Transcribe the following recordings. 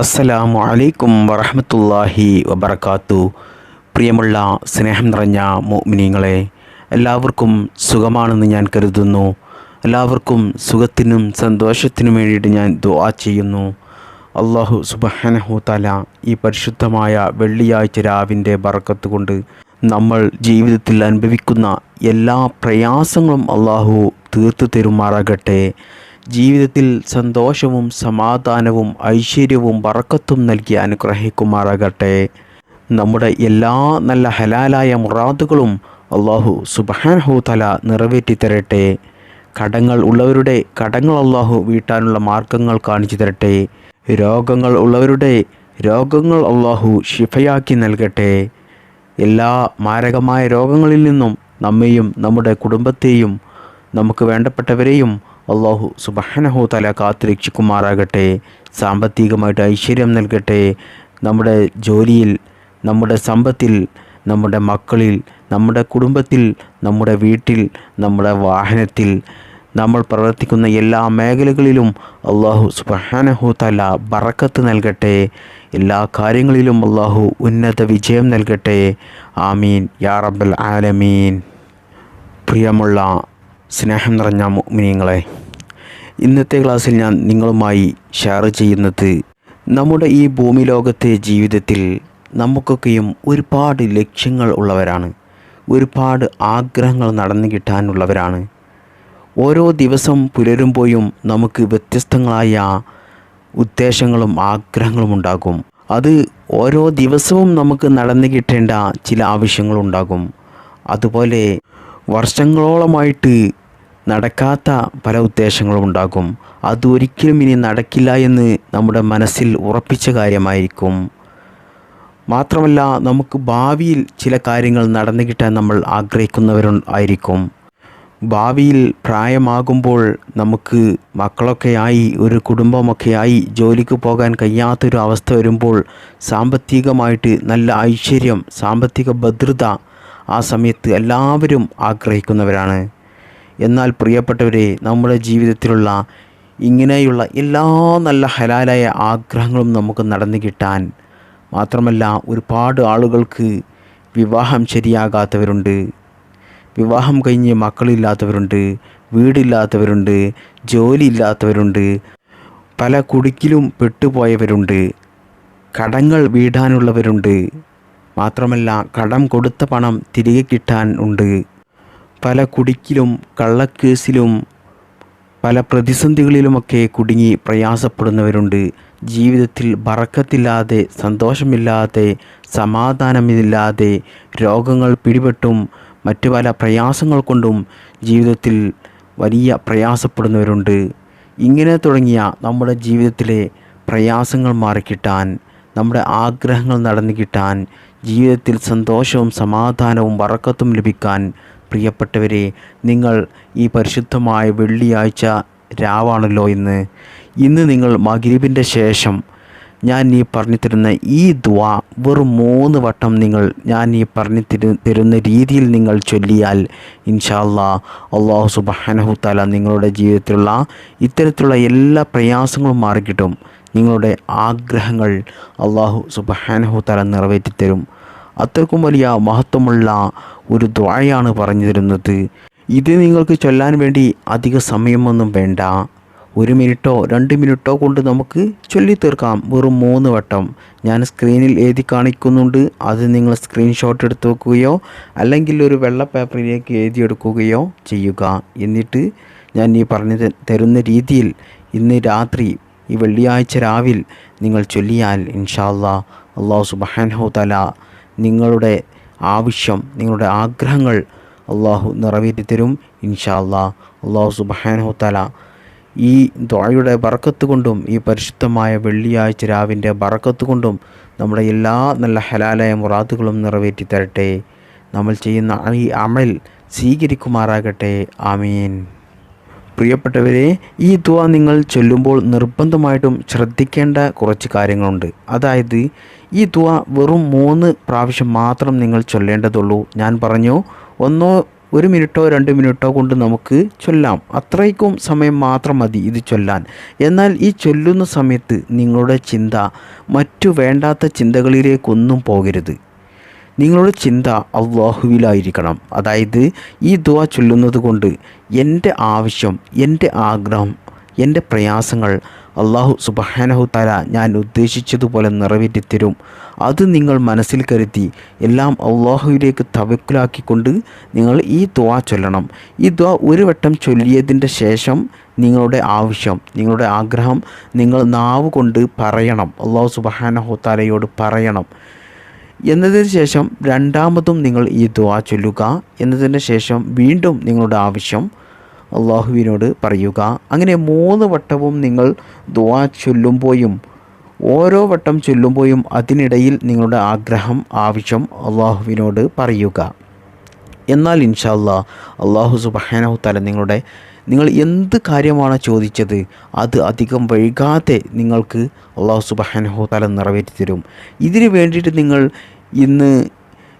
അസ്സലാമു അലൈക്കും വറഹമത്തല്ലാഹി വബർക്കാത്തു പ്രിയമുള്ള സ്നേഹം നിറഞ്ഞ മോമിനിങ്ങളെ എല്ലാവർക്കും സുഖമാണെന്ന് ഞാൻ കരുതുന്നു. എല്ലാവർക്കും സുഖത്തിനും സന്തോഷത്തിനും വേണ്ടിയിട്ട് ഞാൻ ദുആ ചെയ്യുന്നു. അള്ളാഹു സുബഹാനഹു തല ഈ പരിശുദ്ധമായ വെള്ളിയാഴ്ച രാവിന്റെ ബറക്കത്ത് കൊണ്ട് നമ്മൾ ജീവിതത്തിൽ അനുഭവിക്കുന്ന എല്ലാ പ്രയാസങ്ങളും അള്ളാഹു തീർത്തു തരുമാറാകട്ടെ. ജീവിതത്തിൽ സന്തോഷവും സമാധാനവും ഐശ്വര്യവും വറക്കത്തും നൽകി അനുഗ്രഹിക്കുമാറാകട്ടെ. നമ്മുടെ എല്ലാ നല്ല ഹലാലായ മുറാദുകളും അള്ളാഹു സുബഹാൻഹു തല നിറവേറ്റി തരട്ടെ. കടങ്ങൾ ഉള്ളവരുടെ കടങ്ങൾ അള്ളാഹു വീട്ടാനുള്ള മാർഗങ്ങൾ കാണിച്ചു തരട്ടെ. രോഗങ്ങൾ ഉള്ളവരുടെ രോഗങ്ങൾ അള്ളാഹു ശിഫയാക്കി നൽകട്ടെ. എല്ലാ മാരകമായ രോഗങ്ങളിൽ നിന്നും നമ്മെയും നമ്മുടെ കുടുംബത്തെയും നമുക്ക് വേണ്ടപ്പെട്ടവരെയും അള്ളാഹു സുബഹനഹു തല കാത്തിരക്ഷിക്കുമാറാകട്ടെ. സാമ്പത്തികമായിട്ട് ഐശ്വര്യം നൽകട്ടെ. നമ്മുടെ ജോലിയിൽ നമ്മുടെ സമ്പത്തിൽ നമ്മുടെ മക്കളിൽ നമ്മുടെ കുടുംബത്തിൽ നമ്മുടെ വീട്ടിൽ നമ്മുടെ വാഹനത്തിൽ നമ്മൾ പ്രവർത്തിക്കുന്ന എല്ലാ മേഖലകളിലും അള്ളാഹു സുബഹാനഹു തല ബറക്കത്ത് നൽകട്ടെ. എല്ലാ കാര്യങ്ങളിലും അള്ളാഹു ഉന്നത വിജയം നൽകട്ടെ. ആമീൻ. യാ റബ്ബൽ ആലമീൻ. പ്രിയമുള്ള സ്നേഹം നിറഞ്ഞ മുഅ്മിനീങ്ങളെ ഇന്നത്തെ ക്ലാസ്സിൽ ഞാൻ നിങ്ങളുമായി ഷെയർ ചെയ്യുന്നത് നമ്മുടെ ഈ ഭൂമി ലോകത്തെ ജീവിതത്തിൽ നമുക്കൊക്കെയും ഒരുപാട് ലക്ഷ്യങ്ങൾ ഉള്ളവരാണ്. ഒരുപാട് ആഗ്രഹങ്ങൾ നടന്നു കിട്ടാനുള്ളവരാണ്. ഓരോ ദിവസം പുലരുമ്പോഴും നമുക്ക് വ്യത്യസ്തങ്ങളായ ഉദ്ദേശങ്ങളും ആഗ്രഹങ്ങളും ഉണ്ടാകും. അത് ഓരോ ദിവസവും നമുക്ക് നടന്നു കിട്ടേണ്ട ചില ആവശ്യങ്ങളുണ്ടാകും അതുപോലെ വർഷങ്ങളോളമായിട്ട് നടക്കാത്ത പല ഉദ്ദേശങ്ങളും ഉണ്ടാകും. അതൊരിക്കലും ഇനി നടക്കില്ല എന്ന് നമ്മുടെ മനസ്സിൽ ഉറപ്പിച്ച കാര്യമായിരിക്കും. മാത്രമല്ല നമുക്ക് ഭാവിയിൽ ചില കാര്യങ്ങൾ നടന്നു കിട്ടാൻ നമ്മൾ ആഗ്രഹിക്കുന്നവരും ആയിരിക്കും. ഭാവിയിൽ പ്രായമാകുമ്പോൾ നമുക്ക് മക്കളൊക്കെയായി ഒരു കുടുംബമൊക്കെയായി ജോലിക്ക് പോകാൻ കഴിയാത്തൊരു അവസ്ഥ വരുമ്പോൾ സാമ്പത്തികമായിട്ട് നല്ല ഐശ്വര്യം സാമ്പത്തിക ഭദ്രത ആ സമയത്ത് എല്ലാവരും ആഗ്രഹിക്കുന്നവരാണ്. എന്നാൽ പ്രിയപ്പെട്ടവരെ നമ്മുടെ ജീവിതത്തിലുള്ള ഇങ്ങനെയുള്ള എല്ലാ നല്ല ഹലാലായ ആഗ്രഹങ്ങളും നമുക്ക് നടന്നു കിട്ടാൻ മാത്രമല്ല ഒരുപാട് ആളുകൾക്ക് വിവാഹം ശരിയാകാത്തവരുണ്ട്. വിവാഹം കഴിഞ്ഞ് മക്കളില്ലാത്തവരുണ്ട് വീടില്ലാത്തവരുണ്ട് ജോലി ഇല്ലാത്തവരുണ്ട് പല കുടുക്കിലും പെട്ടുപോയവരുണ്ട് കടങ്ങൾ വീടാനുള്ളവരുണ്ട്. മാത്രമല്ല കടം കൊടുത്ത പണം തിരികെ കിട്ടാൻ ഉണ്ട്. പല കുടിക്കിലും കള്ളക്കേസിലും പല പ്രതിസന്ധികളിലുമൊക്കെ കുടുങ്ങി പ്രയാസപ്പെടുന്നവരുണ്ട്. ജീവിതത്തിൽ ബറക്കത്തില്ലാതെ സന്തോഷമില്ലാതെ സമാധാനമില്ലാതെ രോഗങ്ങൾ പിടിപെട്ടും മറ്റു പല പ്രയാസങ്ങൾ കൊണ്ടും ജീവിതത്തിൽ വലിയ പ്രയാസപ്പെടുന്നവരുണ്ട്. ഇങ്ങനെ തുടങ്ങിയ നമ്മുടെ ജീവിതത്തിലെ പ്രയാസങ്ങൾ മാറിക്കിട്ടാൻ നമ്മുടെ ആഗ്രഹങ്ങൾ നടന്നു കിട്ടാൻ ജീവിതത്തിൽ സന്തോഷവും സമാധാനവും വറക്കത്തും ലഭിക്കാൻ പ്രിയപ്പെട്ടവരെ നിങ്ങൾ ഈ പരിശുദ്ധമായ വെള്ളിയാഴ്ച രാവാണല്ലോ ഇന്ന്. ഇന്ന് നിങ്ങൾ മഗ്രിബിന്റെ ശേഷം ഞാൻ ഈ പറഞ്ഞു തരുന്ന ഈ ദ്വാ വെറും മൂന്ന് വട്ടം നിങ്ങൾ ഞാൻ ഈ പറഞ്ഞു തരു തരുന്ന രീതിയിൽ നിങ്ങൾ ചൊല്ലിയാൽ ഇൻഷാല്ലാ അള്ളാഹു സുബാനഹുത്താല നിങ്ങളുടെ ജീവിതത്തിലുള്ള ഇത്തരത്തിലുള്ള എല്ലാ പ്രയാസങ്ങളും മാറിക്കിട്ടും. നിങ്ങളുടെ ആഗ്രഹങ്ങൾ അള്ളാഹു സുബാനഹുത്താല നിറവേറ്റിത്തരും. അത്രക്കും വലിയ മഹത്വമുള്ള ഒരു ദ്വായാണ് പറഞ്ഞു തരുന്നത് ഇത് നിങ്ങൾക്ക് ചൊല്ലാൻ വേണ്ടി അധിക സമയമൊന്നും വേണ്ട. ഒരു മിനിറ്റോ രണ്ട് മിനിറ്റോ കൊണ്ട് നമുക്ക് ചൊല്ലി തീർക്കാം വെറും മൂന്ന് വട്ടം. ഞാൻ സ്ക്രീനിൽ എഴുതി കാണിക്കുന്നുണ്ട്. അത് നിങ്ങൾ സ്ക്രീൻഷോട്ട് എടുത്ത് വെക്കുകയോ അല്ലെങ്കിൽ ഒരു വെള്ള പേപ്പറിലേക്ക് എഴുതിയെടുക്കുകയോ ചെയ്യുക. എന്നിട്ട് ഞാൻ ഈ പറഞ്ഞു തരുന്ന രീതിയിൽ ഇന്ന് രാത്രി ഈ വെള്ളിയാഴ്ച രാവിൽ നിങ്ങൾ ചൊല്ലിയാൽ ഇൻഷാല്ലാ അള്ളാഹു സുബാൻഹോ തല നിങ്ങളുടെ ആവശ്യം നിങ്ങളുടെ ആഗ്രഹങ്ങൾ അള്ളാഹു നിറവേറ്റി തരും ഇൻഷാ അള്ളാഹ് അള്ളാഹു സുബാനഹുത്തല തല ഈ ദ്വായുടെ ബറക്കത്ത് കൊണ്ടും ഈ പരിശുദ്ധമായ വെള്ളിയാഴ്ച രാവിന്റെ ബറക്കത്ത് കൊണ്ടും നമ്മുടെ എല്ലാ നല്ല ഹലാലായ മുറാദുകളും നിറവേറ്റി തരട്ടെ നമ്മൾ ചെയ്യുന്ന ഈ അമൽ സ്വീകരിക്കുമാറാകട്ടെ. ആമീൻ. പ്രിയപ്പെട്ടവരെ ഈ ദുവ നിങ്ങൾ ചൊല്ലുമ്പോൾ നിർബന്ധമായിട്ടും ശ്രദ്ധിക്കേണ്ട കുറച്ച് കാര്യങ്ങളുണ്ട്. അതായത് ഈ ദുവ വെറും മൂന്ന് പ്രാവശ്യം മാത്രം നിങ്ങൾ ചൊല്ലേണ്ടതുള്ളൂ. ഞാൻ പറഞ്ഞു ഒന്നോ ഒരു മിനിറ്റോ രണ്ട് മിനിറ്റോ കൊണ്ട് നമുക്ക് ചൊല്ലാം. അത്രയ്ക്കും സമയം മാത്രം മതി ഇത് ചൊല്ലാൻ. എന്നാൽ ഈ ചൊല്ലുന്ന സമയത്ത് നിങ്ങളുടെ ചിന്ത മറ്റു വേണ്ടാത്ത ചിന്തകളിലേക്കൊന്നും പോകരുത്. നിങ്ങളുടെ ചിന്ത അള്ളാഹുവിലായിരിക്കണം. അതായത് ഈ ദുവ ചൊല്ലുന്നത് കൊണ്ട് എന്റെ ആവശ്യം എന്റെ ആഗ്രഹം എന്റെ പ്രയാസങ്ങൾ അള്ളാഹു സുബഹാനഹു തല ഞാൻ ഉദ്ദേശിച്ചതുപോലെ നിറവേറ്റിത്തരും. അത് നിങ്ങൾ മനസ്സിൽ കരുതി എല്ലാം അള്ളാഹുവിലേക്ക് തവക്കുലാക്കിക്കൊണ്ട് നിങ്ങൾ ഈ ദ്വാ ചൊല്ലണം. ഈ ദ്വാ ഒരു വട്ടം ചൊല്ലിയതിന്റെ ശേഷം നിങ്ങളുടെ ആവശ്യം നിങ്ങളുടെ ആഗ്രഹം നിങ്ങൾ നാവ് കൊണ്ട് പറയണം. അള്ളാഹു സുബഹാനഹു തലയോട് പറയണം. എന്നതിന് ശേഷം രണ്ടാമതും നിങ്ങൾ ഈ ദ്വാ ചൊല്ലുക. എന്നതിന് ശേഷം വീണ്ടും നിങ്ങളുടെ ആവശ്യം അള്ളാഹുവിനോട് പറയുക. അങ്ങനെ മൂന്ന് വട്ടവും നിങ്ങൾ ദ്വാ ചൊല്ലുമ്പോഴും ഓരോ വട്ടം ചൊല്ലുമ്പോഴും അതിനിടയിൽ നിങ്ങളുടെ ആഗ്രഹം ആവശ്യം അള്ളാഹുവിനോട് പറയുക. എന്നാൽ ഇൻഷാ ഇൻഷാല്ലാ അള്ളാഹു സുബഹാനഹു തല നിങ്ങളുടെ നിങ്ങൾ എന്ത് കാര്യമാണ് ചോദിച്ചത് അത് അധികം വൈകാതെ നിങ്ങൾക്ക് അള്ളാഹു സുബഹാനഹു തല നിറവേറ്റി തരും ഇതിനു വേണ്ടിയിട്ട് നിങ്ങൾ ഇന്ന്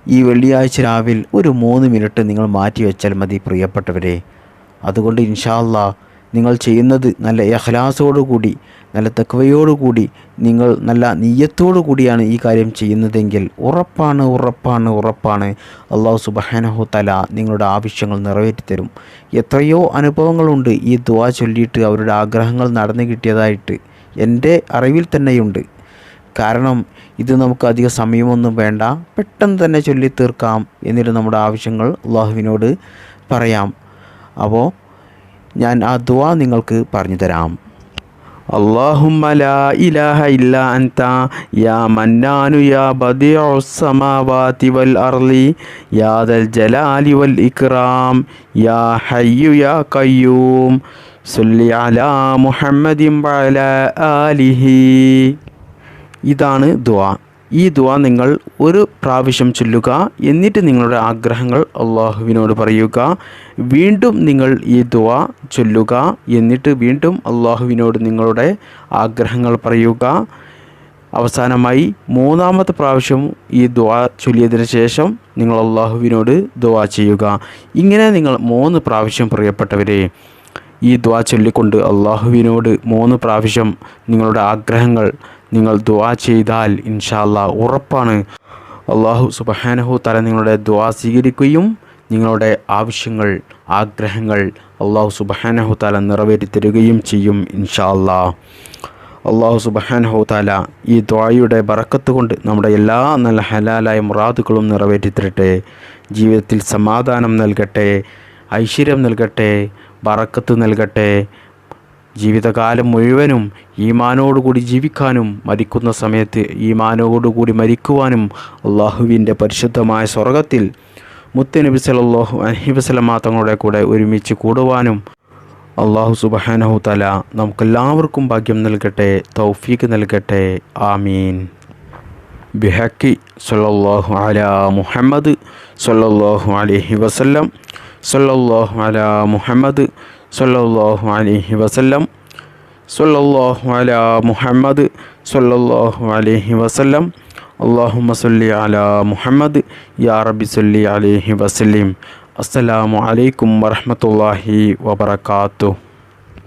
ഈ വെള്ളിയാഴ്ച രാവിലെ ഒരു മൂന്ന് മിനിറ്റ് നിങ്ങൾ മാറ്റി വെച്ചാൽ മതി പ്രിയപ്പെട്ടവരെ. അതുകൊണ്ട് ഇൻഷാല്ല നിങ്ങൾ ചെയ്യുന്നത് നല്ല കൂടി നല്ല തെക്കവയോടുകൂടി നിങ്ങൾ നല്ല നീയത്തോടു കൂടിയാണ് ഈ കാര്യം ചെയ്യുന്നതെങ്കിൽ ഉറപ്പാണ് ഉറപ്പാണ് ഉറപ്പാണ്. അള്ളാഹു സുബഹാനഹു തല നിങ്ങളുടെ ആവശ്യങ്ങൾ നിറവേറ്റിത്തരും എത്രയോ അനുഭവങ്ങളുണ്ട് ഈ ദുവാ ചൊല്ലിയിട്ട് അവരുടെ ആഗ്രഹങ്ങൾ നടന്നു കിട്ടിയതായിട്ട്. എന്റെ അറിവിൽ തന്നെയുണ്ട്. കാരണം ഇത് നമുക്ക് അധിക സമയമൊന്നും വേണ്ട പെട്ടെന്ന് തന്നെ ചൊല്ലി തീർക്കാം എന്നിട്ട് നമ്മുടെ ആവശ്യങ്ങൾ അള്ളാഹുവിനോട് പറയാം അപ്പോൾ ഞാൻ ആ ദുവാ നിങ്ങൾക്ക് പറഞ്ഞു തരാം اللهم لا إله إلا أنت يا منان يا بديع السماوات والأرض يا ذا الجلال والإكرام يا حي يا قيوم صل على محمد وعلى آله ഇതാണ് ദുആ. ഈ ദുവ നിങ്ങൾ ഒരു പ്രാവശ്യം ചൊല്ലുക എന്നിട്ട് നിങ്ങളുടെ ആഗ്രഹങ്ങൾ അള്ളാഹുവിനോട് പറയുക. വീണ്ടും നിങ്ങൾ ഈ ദുവ ചൊല്ലുക എന്നിട്ട് വീണ്ടും അള്ളാഹുവിനോട് നിങ്ങളുടെ ആഗ്രഹങ്ങൾ പറയുക. അവസാനമായി മൂന്നാമത്തെ പ്രാവശ്യം ഈ ദുവ ചൊല്ലിയതിന് ശേഷം നിങ്ങൾ അള്ളാഹുവിനോട് ദുവ ചെയ്യുക. ഇങ്ങനെ നിങ്ങൾ മൂന്ന് പ്രാവശ്യം പ്രിയപ്പെട്ടവരെ ഈ ദ്വാ ചൊല്ലിക്കൊണ്ട് അള്ളാഹുവിനോട് മൂന്ന് പ്രാവശ്യം നിങ്ങളുടെ ആഗ്രഹങ്ങൾ നിങ്ങൾ ദുവാ ചെയ്താൽ ഇൻഷാല്ല ഉറപ്പാണ്. അള്ളാഹു സുബഹാനഹു തല നിങ്ങളുടെ ദുവാ സ്വീകരിക്കുകയും നിങ്ങളുടെ ആവശ്യങ്ങൾ ആഗ്രഹങ്ങൾ അള്ളാഹു സുബഹാനഹു തല നിറവേറ്റി തരികയും ചെയ്യും ഇൻഷാ അള്ളാഹു സുബഹാനഹു താല ഈ ദ്വായുടെ ബറക്കത്ത് കൊണ്ട് നമ്മുടെ എല്ലാ നല്ല ഹലാലായ മുറാദുകളും നിറവേറ്റി തരട്ടെ ജീവിതത്തിൽ സമാധാനം നൽകട്ടെ ഐശ്വര്യം നൽകട്ടെ ബറക്കത്ത് നൽകട്ടെ ജീവിതകാലം മുഴുവനും ഈമാനോടുകൂടി ജീവിക്കാനും മരിക്കുന്ന സമയത്ത് ഈമാനോടുകൂടി മരിക്കുവാനും അള്ളാഹുവിന്റെ പരിശുദ്ധമായ സ്വർഗത്തിൽ മുത്തനബി സലാഹു അഹിബസലമാ തങ്ങളുടെ കൂടെ ഒരുമിച്ച് കൂടുവാനും അള്ളാഹു സുബഹാനഹു തല നമുക്കെല്ലാവർക്കും ഭാഗ്യം നൽകട്ടെ തൗഫീക്ക് നൽകട്ടെ. ആമീൻ. ബിഹക്കി സല്ലാഹു അല മുഹമ്മദ് സല്ലാഹു അലഹി വസല്ലം സല്ലാഹു അല മുഹമ്മദ് സല്ലല്ലാഹു അലൈഹി വസല്ലം. സല്ലല്ലാഹു അലാ മുഹമ്മദ് സല്ലല്ലാഹു അലൈഹി വസല്ലം. അള്ളാഹുമ്മ സല്ലി അലാ മുഹമ്മദ്. യാ റബി സല്ലി അലൈഹി വസല്ലിം. അസ്സലാമു അലൈക്കും വറഹ്മത്തുള്ളാഹി വബറകാതുഹു.